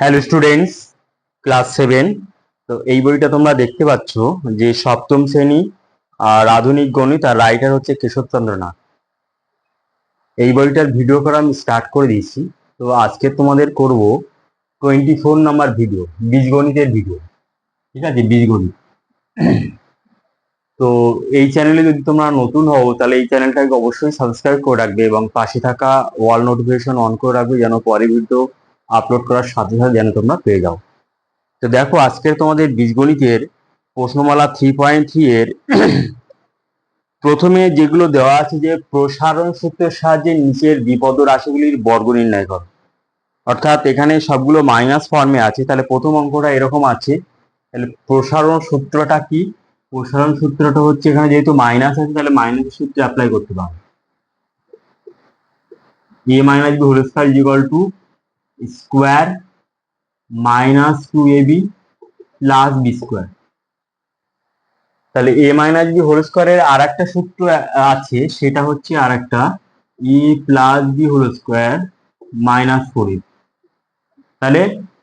Hello students class seven তো এই বইটা তোমরা দেখতে পাচ্ছ যে সপ্তম শ্রেণি, আর আধুনিক গণিত আর রাইটার হচ্ছে কেশবচন্দ্র নাথ এই বইটার ভিডিও করা আমি স্টার্ট করে দিয়েছি। তো আজকে তোমাদের করব টোয়েন্টি ফোর নাম্বার ভিডিও বীজগণিতের ভিডিও ঠিক আছে? বীজগণিত। তো এই চ্যানেলে যদি তোমরা নতুন হও, তাহলে এই চ্যানেলটাকে অবশ্যই সাবস্ক্রাইব করে রাখবে এবং পাশে থাকা ওয়াল নোটিফিকেশন অন করে রাখবে যেন পরে ভিডিও আপলোড করার সাথে সাথে যেন তোমরা পেয়ে যাও। তো দেখো, আজকের তোমাদের বীজগণিতের প্রশ্নমালা থ্রি পয়েন্ট থ্রি এর প্রথমে যেগুলো দেওয়া আছে যে প্রসারণ সূত্রের সাহায্যে নিচের বিপদ রাশিগুলির বর্গ নির্ণয় করো। অর্থাৎ এখানে সবগুলো মাইনাস ফর্মে আছে, তাহলে প্রথম অঙ্কটা এরকম আছে। তাহলে প্রসারণ সূত্রটা কি? প্রসারণ সূত্রটা হচ্ছে এখানে যেহেতু মাইনাস আছে, তাহলে মাইনাস সূত্রে অ্যাপ্লাই করতে পারো। A minus B whole equal to square minus two A B plus B square. তাহলে এ মাইনাস বি হোল স্কোয়ারের আর একটা সূত্র আছে, সেটা হচ্ছে আর একটা ই plus b whole square minus four তাহলে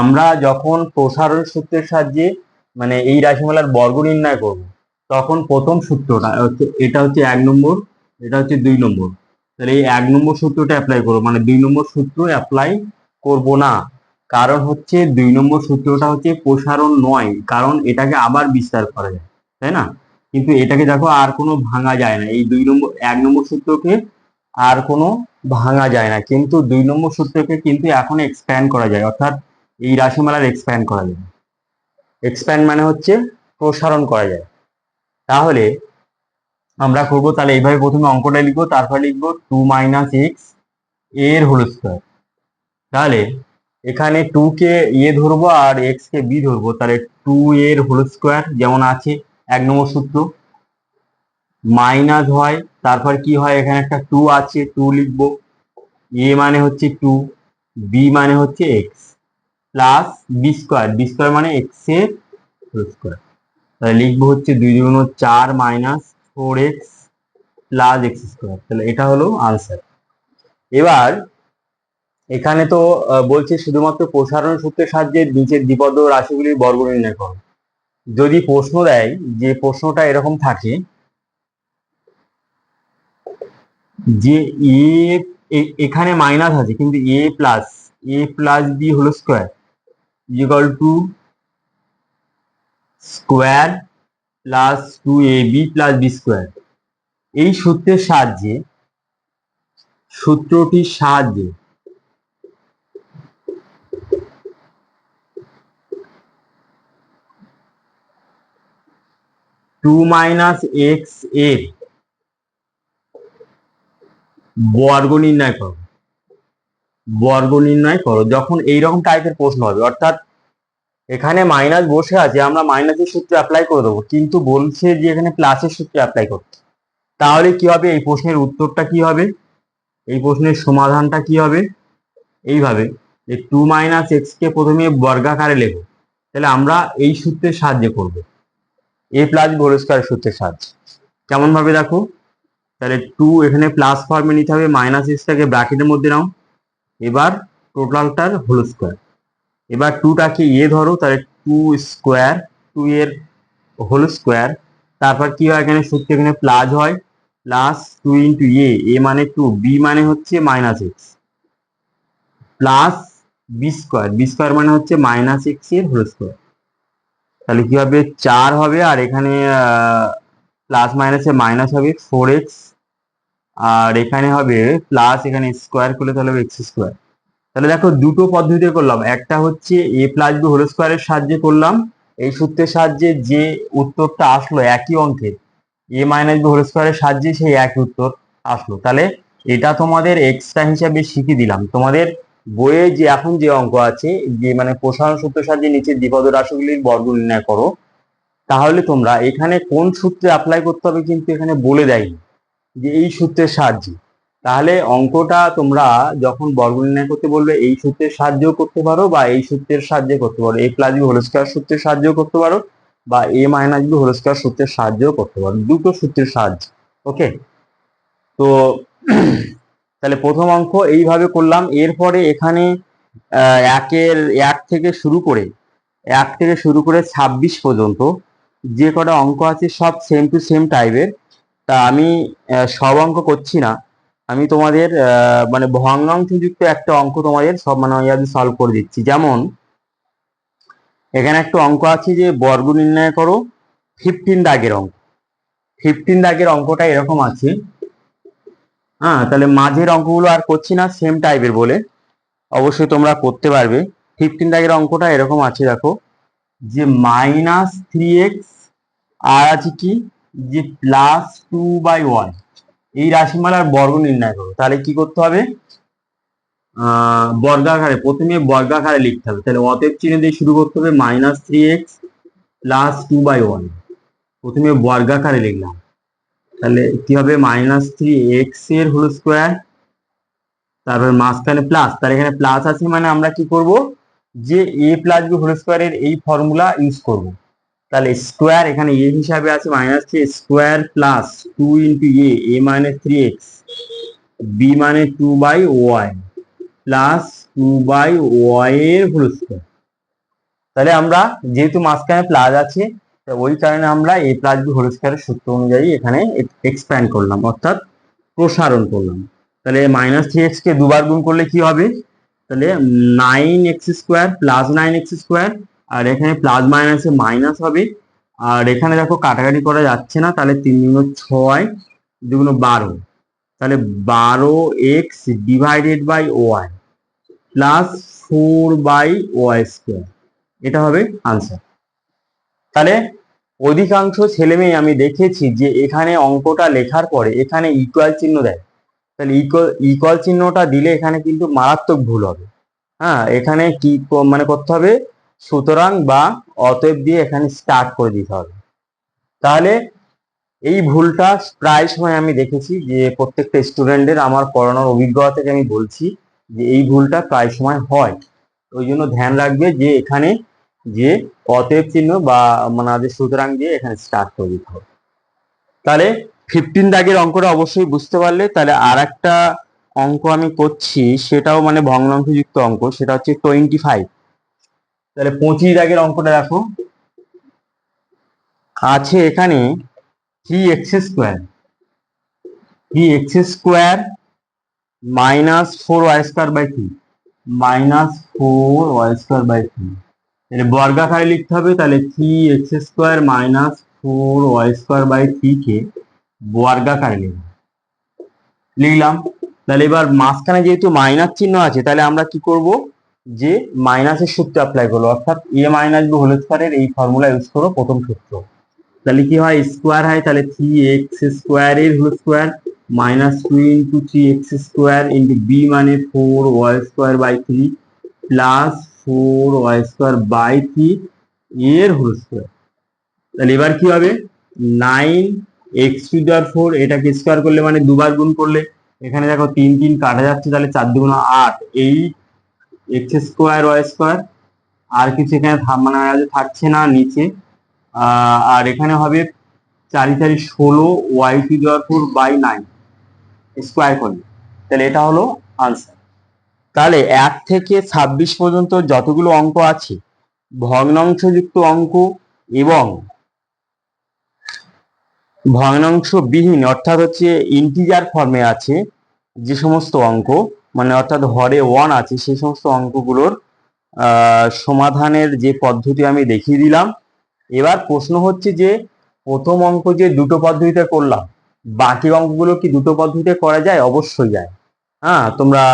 আমরা যখন প্রসারণ সূত্রের সাহায্যে মানে এই রাশিমালার বর্গ নির্ণয় করব, তখন প্রথম সূত্রটা, এটা হচ্ছে এক নম্বর, এটা হচ্ছে দুই নম্বর। তাহলে এই এক নম্বর সূত্রটা অ্যাপ্লাই করব মানে দুই নম্বর সূত্র অ্যাপ্লাই করব না। কারণ হচ্ছে দুই নম্বর সূত্রটা হচ্ছে প্রসারণ নয়, কারণ এটাকে আবার বিস্তার করা যায়, তাই না? কিন্তু এটাকে দেখো আর কোনো ভাঙা যায় না। এই দুই নম্বর, এক নম্বর সূত্রকে আর কোনো ভাঙা যায় না। কিন্তু দুই নম্বর সূত্রকে কিন্তু এখন এক্সপ্যান্ড করা যায়। অর্থাৎ এই রাশিমালার এক্সপ্যান্ড করা যায়। এক্সপ্যান্ড মানে হচ্ছে প্রসারণ করা যায়। তাহলে আমরা করব, তাহলে এইভাবে প্রথমে অঙ্কটা লিখব, তারপর লিখব টু মাইনাস এক্সের হোল স্কোয়ার তাহলে এখানে টু কে এ ধরবো আর এক্স কে বি ধরবো। তাহলে টু এর হোল স্কোয়ার যেমন আছে, এক নম্বর সূত্র। মাইনাস হয়, তারপর কি হয়? এখানে একটা টু আছে টু লিখব। এ মানে হচ্ছে টু বি মানে হচ্ছে x plus b square b square মানে এক্সের হোল স্কোয়ার তাহলে লিখব হচ্ছে দুই দুগুণ চার minus four x plus x square তাহলে এটা হলো আনসার এবার এখানে তো বলছে শুধুমাত্র প্রসারণ সূত্রের সাহায্যে নিচের দ্বিপদ রাশিগুলির বর্গ নির্ণয় করো। যদি প্রশ্ন দেয় যে প্রশ্নটা এরকম থাকে, যে এ, এখানে মাইনাস আছে, কিন্তু a plus a plus b হলো square, equal to square plus two a b plus b square. এই সূত্রের সাহায্যে, সূত্রটির সাহায্যে টু মাইনাস এক্সের বর্গ নির্ণয় করো। বর্গ নির্ণয় করো, যখন এইরকম টাইপের প্রশ্ন হবে, অর্থাৎ এখানে মাইনাস বসে আছে, আমরা মাইনাসের সূত্র অ্যাপ্লাই করে দেবো, কিন্তু বলছে যে এখানে প্লাসের সূত্র অ্যাপ্লাই করতে। তাহলে কি হবে? এই প্রশ্নের উত্তরটা কি হবে? এই প্রশ্নের সমাধানটা কি হবে? এইভাবে, যে টু মাইনাস এক্স কে প্রথমে বর্গাকারে লেখো তাহলে আমরা এই সূত্রের সাহায্যে করব। এ প্লাস হোল স্কোয়ার সূত্রের সাহায্যে কেমন ভাবে দেখো? তাহলে টু এখানে প্লাস ফর্মে নিতে হবে মাইনাস এক্সটাকে ব্র্যাকেটের মধ্যে নাও। এবার টোটালটার হোল স্কোয়ার এবার টুটাকে এ ধরো, তাহলে টু স্কোয়ার টু এর হোল স্কোয়ার তারপর কি হয় এখানে? সূত্র এখানে প্লাস হয়। Plus two into a a মানে টু বি মানে হচ্ছে minus x plus b square b square মানে হচ্ছে মাইনাস এক্সের হোল স্কোয়ার তাহলে কি হবে? চার হবে, আর এখানে প্লাস মাইনাসে মাইনাস হবে ফোর এক্স আর এখানে হবে প্লাস এখানে স্কোয়ার করলে তাহলে হবে এক্স স্কোয়ার তাহলে দেখো দুটো পদ্ধতিতে করলাম, একটা হচ্ছে এ প্লাস বি হোল স্কোয়ারের সাহায্যে করলাম, এই সূত্রের সাহায্যে যে উত্তরটা আসলো একই অঙ্কের এ মাইনাস বি হোল স্কোয়ারের সাহায্যে সেই একই উত্তর আসলো। তাহলে এটা তোমাদের এক্সট্রা হিসাবে শিখিয়ে দিলাম। তোমাদের বইয়ে যে এখন যে অঙ্ক আছে, যে মানে প্রসারণ সূত্রের সাহায্যে নিচে দ্বিপদ রাশিগুলির বর্গ নির্ণয় করো, তাহলে তোমরা এখানে কোন সূত্রে অ্যাপ্লাই করতে হবে কিন্তু এখানে বলে দেয়নি, যে এই সূত্রের সাহায্যে। তাহলে অঙ্কটা তোমরা যখন বর্গ নির্ণয় করতে বলবে, এই সূত্রের সাহায্যেও করতে পারো বা এই সূত্রের সাহায্যে করতে পারো। A plus b whole square সূত্রের সাহায্যেও করতে পারো বা a minus b whole square সূত্রের সাহায্যেও করতে পারো। দুটো সূত্রের সাহায্যে ওকে তো তাহলে প্রথম অঙ্ক এইভাবে করলাম। এরপরে এখানে একের, এক থেকে শুরু করে, এক থেকে শুরু করে ছাব্বিশ পর্যন্ত যে কটা অঙ্ক আছে সব সেম টু সেম টাইপের তা আমি সব অঙ্ক করছি না। আমি তোমাদের মানে ভগ্নাংশযুক্ত একটা অঙ্ক তোমাদের সব মানে আমি সলভ করে দিচ্ছি। যেমন, এখানে একটা অঙ্ক আছে যে বর্গ নির্ণয় করো ফিফটিন দাগের অঙ্ক। ফিফটিন দাগের অঙ্কটা এরকম আছে। হ্যাঁ তাহলে মাঝের অঙ্কগুলো আর করছি না সেম টাইপের বলে। অবশ্যই তোমরা করতে পারবে। ফিফটিন দাগের অঙ্কটা এরকম আছে, দেখো। যে মাইনাস থ্রি এক্স আর আছে কি? যে প্লাস টু বাই ওয়ান এই রাশিমালার বর্গ নির্ণয় করো। তাহলে কি করতে হবে? বর্গাকারে, প্রথমে বর্গাকারে লিখতে হবে। তাহলে অতএব চিহ্ন দিয়ে শুরু করতে হবে minus three x plus two by one প্রথমে বর্গাকারে লিখলাম। তাহলে কি হবে? মাইনাস থ্রি এক্সের হোল স্কোয়ার তারপর মাঝখানে প্লাস তার এখানে প্লাস আছে মানে আমরা কি করব? যে এ প্লাস বি হোল স্কোয়ারের এই ফর্মুলা ইউজ করব। তাহলে স্কোয়ার এখানে এ হিসাবে আছে minus three square plus two into a a minus three x b মানে two by y plus two by y এর হোল স্কোয়ার তাহলে আমরা যেহেতু মাঝখানে প্লাস আছে ওই কারণে আমরা এ প্লাস বি হোল সূত্র অনুযায়ী এখানে এক্সপ্যান্ড করলাম, অর্থাৎ প্রসারণ করলাম। তাহলে মাইনাস থ্রি এক্স কে দুবার গুণ করলে কি হবে? তাহলে nine x square plus nine x square আর এখানে প্লাস মাইনাসে মাইনাস হবে। আর এখানে দেখো কাটাকাটি করা যাচ্ছে না, তাহলে তিন দুগুণ ছয় দুগুণ বারো। তাহলে বারো x divided by y plus four by y square এটা হবে আনসার তাহলে অধিকাংশ ছেলে মেয়ে আমি দেখেছি যে এখানে অঙ্কটা লেখার পরে এখানে ইকুয়াল চিহ্ন দেয়। তাহলে ইকুয়াল চিহ্নটা দিলে এখানে কিন্তু মারাত্মক ভুল হবে। হ্যাঁ এখানে ক- মানে করতে হবে? সুতরাং বা অতএব দিয়ে এখানে স্টার্ট করে দিতে হবে। তাহলে এই ভুলটা প্রায় সময় আমি দেখেছি যে প্রত্যেকটা স্টুডেন্টের আমার পড়ানোর অভিজ্ঞতা থেকে আমি বলছি যে এই ভুলটা প্রায় সময় হয়। ওই জন্য ধ্যান রাখবে যে এখানে যে অতএব চিহ্ন বা মানে আমাদের সুতরাং দিয়ে এখানে স্টার্ট করে দিতে হবে। তাহলে ফিফটিন দাগের অঙ্কটা অবশ্যই বুঝতে পারলে, তাহলে আর একটা অঙ্ক আমি করছি, সেটাও মানে ভগ্নাংশযুক্ত অঙ্ক, সেটা হচ্ছে টোয়েন্টি ফাইভ তাহলে পঁচিশ দাগের অঙ্কটা দেখো। আছে এখানে three x square three x square minus four y square by three minus four y square by three তাহলে বর্গাকারে লিখতে হবে, তাহলে three x square minus four y square by three কে বর্গাকারে লিখব। লিখলাম। তাহলে এবার মাঝখানে যেহেতু মাইনাস চিহ্ন আছে, তাহলে আমরা কি করব? যে মাইনাসের সূত্র অ্যাপ্লাই করব, অর্থাৎ এ মাইনাস বি হোল স্কোয়ারের এই ফর্মুলা ইউজ করো প্রথম সূত্র। তাহলে কি হয়? স্কোয়ার হয়, তাহলে থ্রি এক্স স্কোয়ার এর whole square minus two into three x square into b মানে four y square by three plus four y square by three এর হোল স্কোয়ার তাহলে এবার কি হবে? নাইন এক্স টু দেওয়ার ফোর এটাকে স্কোয়ার করলে মানে দুবার গুণ করলে, এখানে দেখো তিন তিন কাটা যাচ্ছে, তাহলে চার দুগুণ আট eight x square y square আর কিছু এখানে মানে থাকছে না নিচে আর এখানে হবে চারি চারি ষোলো ওয়াই টু দেওয়ার ফোর বাই নাইন স্কোয়ার করলে। তাহলে এটা হলো আনসার তাহলে এক থেকে ছাব্বিশ পর্যন্ত যতগুলো অঙ্ক আছে, ভগ্নাংশযুক্ত অঙ্ক এবং ভগ্নাংশ বিহীন অর্থাৎ হচ্ছে ইন্টিজার ফর্মে আছে যে সমস্ত অঙ্ক মানে অর্থাৎ হরে ওয়ান আছে, সেই সমস্ত অঙ্কগুলোর সমাধানের যে পদ্ধতি আমি দেখিয়ে দিলাম। এবার প্রশ্ন হচ্ছে যে, প্রথম অঙ্ক যে দুটো পদ্ধতিতে করলাম, বাকি অঙ্কগুলো কি দুটো পদ্ধতিতে করা যায়? অবশ্যই যায়। হ্যাঁ তোমরা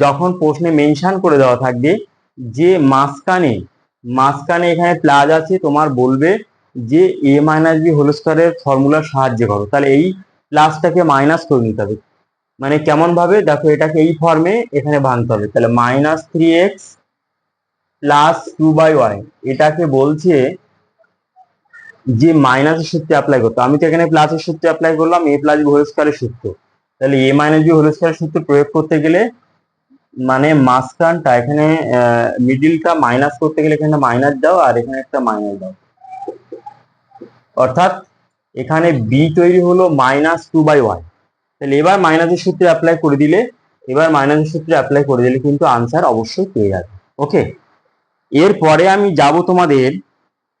যখন প্রশ্নে মেনশন করে দেওয়া থাকবে, যে মাঝখানে মাঝখানে এখানে প্লাস আছে, তোমার বলবে যে এ মাইনাস বি হোল স্কোয়ারের ফর্মুলার সাহায্য করো। তাহলে এই প্লাসটাকে মাইনাস করে নিতে হবে। মানে কেমন ভাবে? দেখো এটাকে এই ফর্মে এখানে ভাঙতে হবে। তাহলে minus three x plus two by y এটাকে বলছে যে মাইনাসের সূত্রে অ্যাপ্লাই করতে। আমি তো এখানে প্লাসের সূত্রে অ্যাপ্লাই করলাম এ প্লাস বি হোল স্কোয়ারের সূত্র। তাহলে এ মাইনাস বি হোল স্কোয়ারের সূত্র প্রয়োগ করতে গেলে মানে মাঝখানটা এখানে মিডিলটা মাইনাস করতে গেলে এখানে মাইনাস দাও আর এখানে একটা মাইনাস দাও। অর্থাৎ এখানে বি তৈরি হলো মাইনাস টু বাই ওয়াই তাহলে এবার মাইনাসের সূত্রে অ্যাপ্লাই করে দিলে, এবার মাইনাসের সূত্রে অ্যাপ্লাই করে দিলে কিন্তু আনসার অবশ্যই পেয়ে যাবে। ওকে এরপরে আমি যাব তোমাদের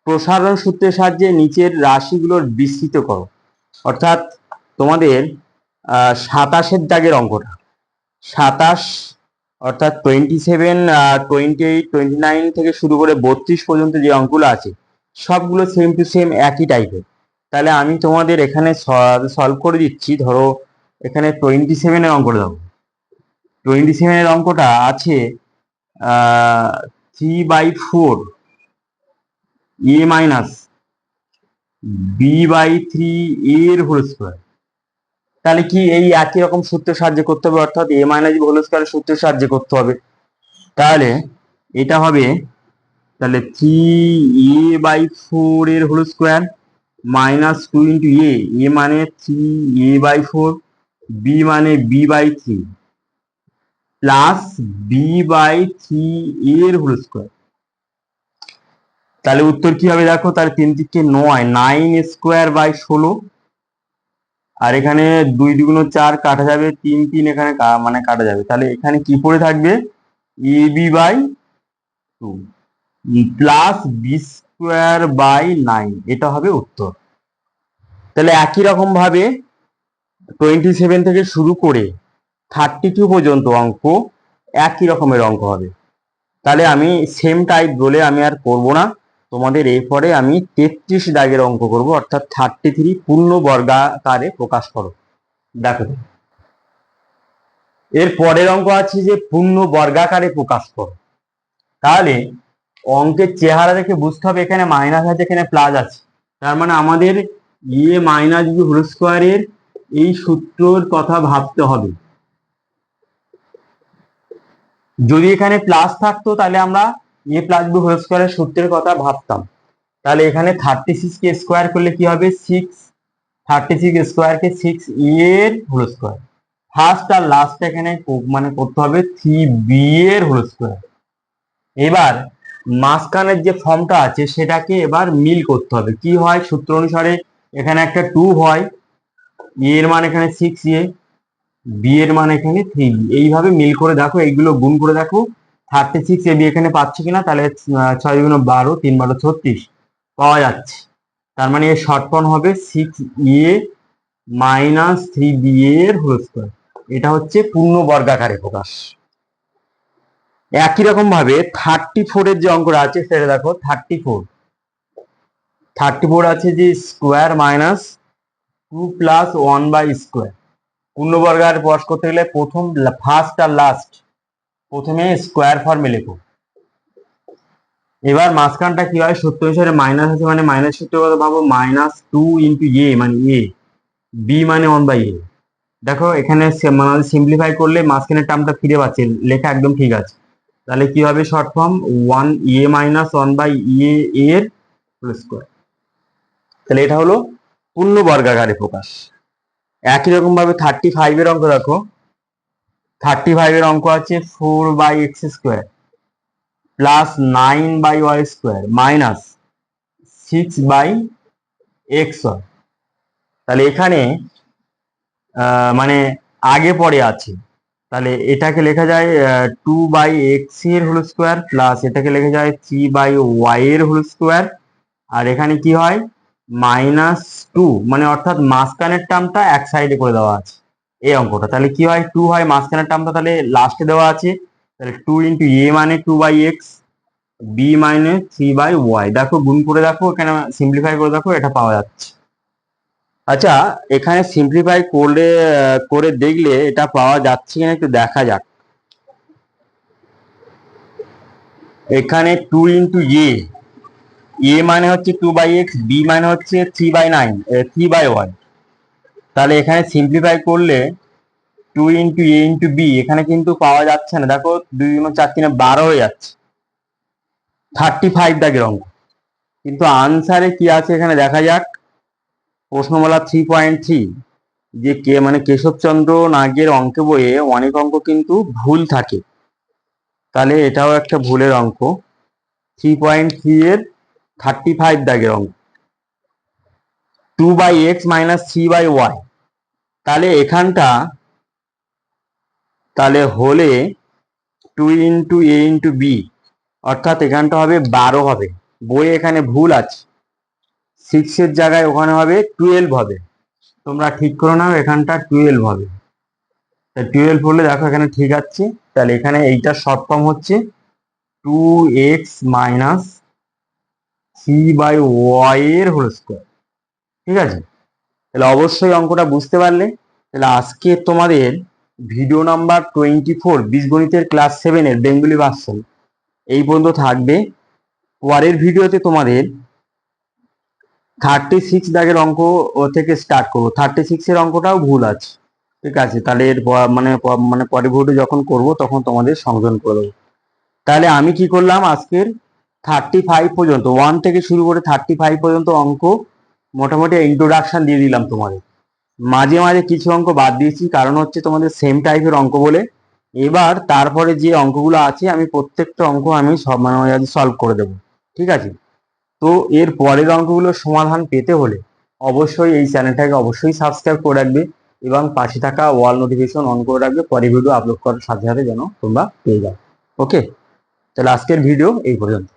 প্রসারণ সূত্রের সাহায্যে নিচের রাশিগুলোর বিস্তৃত করো। অর্থাৎ তোমাদের সাতাশের দাগের অঙ্কটা। সাতাশ অর্থাৎ twenty seven twenty eight twenty nine থেকে শুরু করে বত্রিশ পর্যন্ত যে অঙ্কগুলো আছে, সবগুলো সেম টু সেম একই টাইপের তাহলে আমি তোমাদের এখানে সলভ করে দিচ্ছি। ধরো, এখানে টোয়েন্টি সেভেনের অঙ্কটা দেবো টোয়েন্টি সেভেনের অঙ্কটা আছে three by four a minus b by three এর হোল স্কোয়ার তাহলে কি এই একই রকম সূত্রের সাহায্যে করতে হবে? অর্থাৎ এ মাইনাস হোল স্কোয়ারের সূত্রের সাহায্যে করতে হবে। তাহলে এটা হবে, তাহলে থ্রি এ বাই ফোর এর whole square minus two into a a মানে three a by four b মানে b by three plus b by three এর হোল স্কোয়ার তাহলে উত্তর কি হবে দেখো? তাহলে তিন দিকে নয় নাইন স্কোয়ার বাই ষোলো। আর এখানে দুই দুগুণ চার কাটা যাবে, তিন তিন এখানে মানে কাটা যাবে। তাহলে এখানে কি পড়ে থাকবে? A b by two plus b square by nine এটা হবে উত্তর। তাহলে একই রকম ভাবে টোয়েন্টি সেভেন থেকে শুরু করে থার্টি টু পর্যন্ত অঙ্ক একই রকমের অঙ্ক হবে। তাহলে আমি সেম টাইপ বলে আমি আর করব না। তোমাদের এরপরে আমি তেত্রিশ দাগের অঙ্ক করব, অর্থাৎ থার্টি থ্রি পূর্ণ বর্গাকারে প্রকাশ করো। দেখো। এর পরের অঙ্ক আছে যে পূর্ণ বর্গাকারে প্রকাশ করো। তাহলে অঙ্কের চেহারা দেখে বুঝতে হবে এখানে মাইনাস আছে, এখানে প্লাস আছে। তার মানে আমাদের ইয়ে মাইনাস বি হোল স্কোয়ারের এই সূত্রর কথা ভাবতে হবে। যদি এখানে প্লাস থাকতো তাহলে আমরা এ প্লাস বি হোল স্কোয়ারের সূত্রের কথা ভাবতাম। তাহলে এখানে থার্টি সিক্স কে স্কোয়ার করলে কি হবে? সিক্স থার্টি সিক্স স্কোয়ার কে সিক্স এর হোল স্কোয়ার ফার্স্ট আর লাস্ট এখানে মানে করতে হবে থ্রি বি এর হোল স্কোয়ার এবার মাঝখানের যে ফর্মটা আছে, সেটাকে এবার মিল করতে হবে। কি হয়? সূত্র অনুসারে এখানে একটা টু হয়। এ এর মান এখানে সিক্স এ বি এর মান এখানে থ্রি এইভাবে মিল করে দেখো, এইগুলো গুণ করে দেখো। থার্টি সিক্স এ বি এখানে পাচ্ছি কিনা, তাহলে ছয় দুগুণ বারো, তিন বারো ছত্রিশ। পাওয়া যাচ্ছে। তার মানে এর শর্ট হবে six a minus three b এর হোল স্কোয়ার এটা হচ্ছে পূর্ণ বর্গাকারে প্রকাশ। একই রকম ভাবে থার্টি ফোর এর যে অঙ্কটা আছে, সেটা দেখো থার্টি ফোর থার্টি ফোর আছে যে square minus two plus one by square পূর্ণবর্গার প্রকাশ করতে গেলে প্রথম ফার্স্ট আর লাস্ট প্রথমে স্কোয়ার ফর্মে লেখো। এবার মাঝখানটা কি হয়? সত্য অনুসারে মাইনাস আছে মানে মাইনাস সূত্র কথা ভাবো মাইনাস টু ইন্টু এ মানে এ বি মানে ওয়ান বাই এ দেখো, এখানে মানে সিম্পলিফাই করলে মাঝখানের টার্মটা ফিরে পাচ্ছে, লেখা একদম ঠিক আছে। তাহলে কি হবে? Short form one a minus one by a এর স্কোয়ার তাহলে এটা হলো পূর্ণ বর্গাকারে প্রকাশ। একই রকম ভাবে থার্টি ফাইভের অঙ্ক দেখো। থার্টি ফাইভের অঙ্ক আছে four by x square plus nine by y square minus six by x y তাহলে এখানে মানে আগে পরে আছে। তাহলে এটাকে লেখা যায় টু বাই এক্সের হোল স্কোয়ার প্লাস এটাকে লেখা যায় থ্রি বাই ওয়াই এর হোল স্কোয়ার আর এখানে কি হয়? মাইনাস টু মানে অর্থাৎ মাঝখানের টার্মটা এক সাইডে করে দেওয়া আছে। এই অঙ্কটা। তাহলে কি হয়? টু হয় মাঝখানের টার্মটা তাহলে লাস্টে দেওয়া আছে। তাহলে টু ইন্টু এ মানে টু বাই এক্স বি মানে থ্রি বাই ওয়াই দেখো, গুণ করে দেখো, এখানে সিম্পলিফাই করে দেখো, এটা পাওয়া যাচ্ছে। আচ্ছা এখানে সিম্পলিফাই করলে, করে দেখলে এটা পাওয়া যাচ্ছে কিনা একটু দেখা যাক। এখানে টু ইন্টু এ এ মানে হচ্ছে টু বাই এক্স বি মানে হচ্ছে three by nine three by y তাহলে এখানে সিম্পলিফাই করলে two into a into b এখানে কিন্তু পাওয়া যাচ্ছে না। দেখো দুই গুণ চার তিনে বারো হয়ে যাচ্ছে। থার্টি ফাইভ দাগের অঙ্ক। কিন্তু আনসারে কি আছে এখানে দেখা যাক। প্রশ্নমালা থ্রি পয়েন্ট থ্রি যে কে মানে কেশবচন্দ্র নাগের অঙ্ক বইয়ে অনেক অঙ্ক কিন্তু ভুল থাকে। তাহলে এটাও একটা ভুলের অঙ্ক। থ্রি পয়েন্ট থ্রি এর থার্টি ফাইভ দাগের অঙ্ক। Two by x minus three by y. তাহলে এখানটা, তাহলে হলে two into a into b, অর্থাৎ এখানটা হবে বারো হবে। বইয়ে এখানে ভুল আছে। সিক্সের জায়গায় ওখানে হবে টুয়েলভ হবে। তোমরা ঠিক করে নাও, এখানটা টুয়েলভ হবে। তা টুয়েলভ হলে দেখো এখানে ঠিক আছে। তাহলে এখানে এইটার শর্ট ফর্ম হচ্ছে two x minus c by y এর হোল স্কোয়ার ঠিক আছে? তাহলে অবশ্যই অঙ্কটা বুঝতে পারলে। তাহলে আজকে তোমাদের ভিডিও নাম্বার টোয়েন্টি ফোর বীজগণিতের ক্লাস সেভেনের বেঙ্গলি ভার্সন এই পর্যন্ত থাকবে। পরের ভিডিওতে তোমাদের থার্টি সিক্স দাগের অঙ্ক থেকে স্টার্ট করব। থার্টি সিক্সের অঙ্কটাও ভুল আছে। ঠিক আছে? তাহলে এর মানে মানে পরের ভিডিও যখন করব, তখন তোমাদের সংযোজন করে দেবো। তাহলে আমি কি করলাম আজকের থার্টি ফাইভ পর্যন্ত ওয়ান থেকে শুরু করে থার্টি ফাইভ পর্যন্ত অঙ্ক মোটামুটি ইন্ট্রোডাকশন দিয়ে দিলাম তোমাদের। মাঝে মাঝে কিছু অঙ্ক বাদ দিয়েছি, কারণ হচ্ছে তোমাদের সেম টাইপের অঙ্ক বলে। এবার তারপরে যে অঙ্কগুলো আছে, আমি প্রত্যেকটা অঙ্ক আমি সব মানে সলভ করে দেবো। ঠিক আছে? তো এর পরের অঙ্কগুলোর সমাধান পেতে হলে অবশ্যই এই চ্যানেলটাকে অবশ্যই সাবস্ক্রাইব করে রাখবে এবং পাশে থাকা ওয়াল নোটিফিকেশন অন করে রাখবে পরের ভিডিও আপলোড করার সাথে সাথে যেন তোমরা পেয়ে যাও। ওকে তাহলে আজকের ভিডিও এই পর্যন্ত।